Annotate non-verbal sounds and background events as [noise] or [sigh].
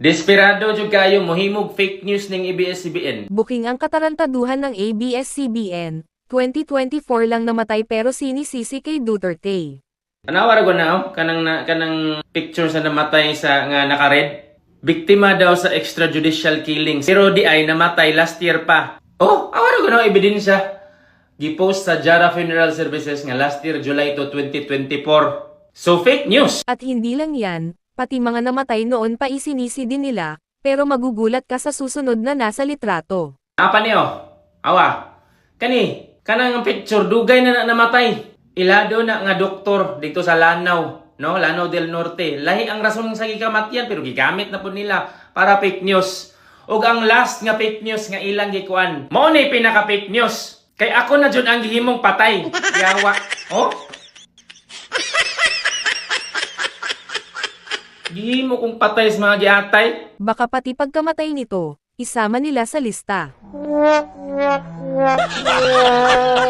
Desperado jud kayo mohimog fake news ning ABS-CBN. Booking ang katarantaduhan ng ABS-CBN, 2024 lang namatay pero sinisisi kay Duterte. Anawara ko na oh, kanang na, kanang picture sa namatay sa nga naka-red. Biktima daw sa extrajudicial killings. Pero di ay namatay last year pa. Oh, awara ko na ebidensya. Gipost sa Jara Funeral Services nga last year July to 2024. So fake news. At hindi lang yan, pati mga namatay noon pa isinisi din nila, pero magugulat ka sa susunod na nasa litrato. Apa niyo? Awa. Kani, kanang picture dugay na, na namatay. Ilado na nga doktor dito sa Lanao, no? Lanao del Norte. Lahi ang rason sa gikamatian pero gigamit na po nila para fake news. Ug ang last nga fake news nga ilang gikuan. Mao ni pinaka fake news. Kay ako na jud ang gihimong patay. Yawa. Oh? Gihimo kong patay sa mga giatay. Baka pati pagkamatay nito, isama nila sa lista. [laughs]